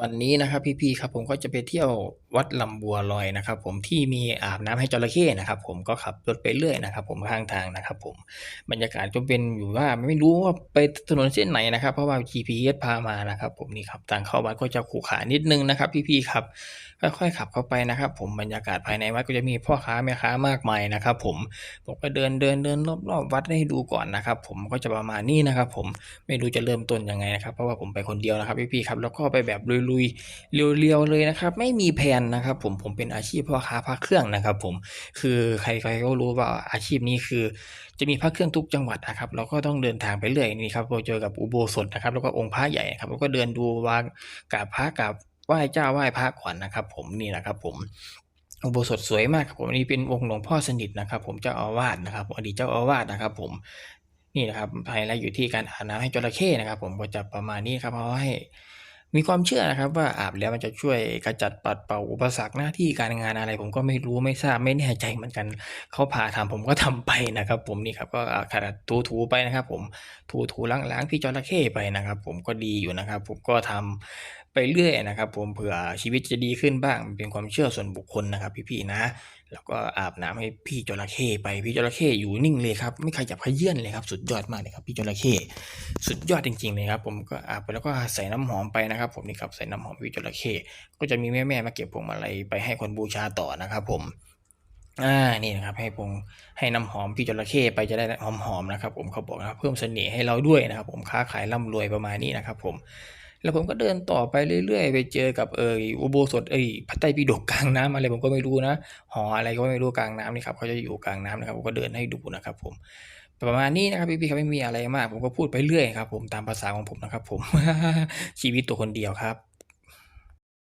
วันนี้นะครับพี่ๆครับผมก็จะไปเที่ยววัดลำบัวลอยนะครับ ผมที่มีอาบน้ำให้จระเข้นะครับผมก็ขับรถไปเรื่อยนะครับ ผมข้างทางนะครับ ผมบรรยากาศก็เป็นอยู่ว่าไม่รู้ว่าไปถนนเส้นไหนนะครับ เพราะว่า GPS พามานะครับ ผมนี่ครับทางเข้าวัดก็จะขรุขระนิดนึงนะครับ พี่ๆครับค่อยๆขับเข้าไปนะครับ ผมบรรยากาศภายในวัดก็จะมีพ่อค้าแม่ค้ามากมายนะครับ ผมผมก็เดินเดินเดินรอบๆวัดให้ดูก่อนนะครับ ผมก็จะประมาณนี้นะครับ ผมไม่รู้จะเริ่มต้นยังไงนะครับ เพราะว่าผมไปคนเดียวนะครับ พี่ๆครับแล้วก็ไปแบบลุยๆเรียวๆเลยนะครับ ไม่มีแผนนะครับ ผมผมเป็นอาชีพพ่อค้าพระเครื่องนะครับ ผมคือใครๆก็รู้ว่าอาชีพนี้คือ จะมีพระเครื่องทุกจังหวัดนะครับเราก็ต้องเดินทางไปเรื่อยนี่ครับเราเจอกับอุโบสถนะครับ แล้วก็องค์พระใหญ่ครับแล้วก็เดินดูวางกราบพระกราบไหว้เจ้าไหว้พระก่อนนะครับ ผมนี่นะครับ ผมอุโบสถสวยมากครับผมนนี้เป็นองค์หลวงพ่อสนิทนะครับ ผมเจ้าอาวาสนะครับอดีตเจ้าอาวาสนะครับ ผมนี่นะครับไฮไลท์อยู่ที่การอาบน้ำให้จระเข้นะครับ ผมก็จะประมาณนี้ครับเพราะว่าให้ มีความเชื่อนะครับว่าอาบแล้วมันจะช่วยกระจัดปัดเป่าอุปสรรคหน้าที่การงานอะไร ผมก็ไม่รู้ไม่ทราบไม่แน่ใจเหมือนกันเขาพาทำผมก็ทำไปนะครับ ผมนี่ครับก็ขนาดถูๆไปนะครับ ผมถูๆล้างๆพี่จระเข้ไปนะครับ ผมก็ดีอยู่นะครับ ผมก็ทำ ไปเรื่อยนะครับผมเผื่อชีวิตจะดีขึ้นบ้างเป็นความเชื่อส่วนบุคคลนะครับ พี่ๆนะ แล้วก็อาบน้ำให้พี่จระเข้ไปพี่จระเข้อยู่นิ่งเลยครับไม่ขยับเขยื่นเลยครับสุดยอดมากเลยครับพี่จระเข้สุดยอดจริงๆเลยครับผมก็อาบไปแล้วก็ใส่น้ำหอมไปนะครับ ผมนี่ครับใส่น้ำหอมพี่จระเข้ก็จะมีแม่ๆมาเก็บพวงมาลัยไปให้คนบูชาต่อนะครับ ผมอ่านี่นะครับให้พงให้น้ำหอมพี่จระเข้ไปจะได้หอมๆนะครับ ผมเขาบอกนะครับเพิ่มเสน่ห์ให้เราด้วยนะครับ ผมค้าขายร่ำรวยประมาณนี้นะครับ ผม แล้วผมก็เดินต่อไปเรื่อยๆ ไปเจอกับเอออุโบสถเอ้พระไตรปิฎกกลางน้ำอะไรผมก็ไม่รู้นะหออะไรก็ไม่รู้กลางน้ำนี่ครับเขาจะอยู่กลางน้ำนะครับผมก็เดินให้ดูนะครับ ผมประมาณนี้นะครับพี่ๆครับไม่มีอะไรมาก ผมก็พูดไปเรื่อยครับ ผมตามภาษาของผมนะครับ ผมชีวิตตัวคนเดียวครับ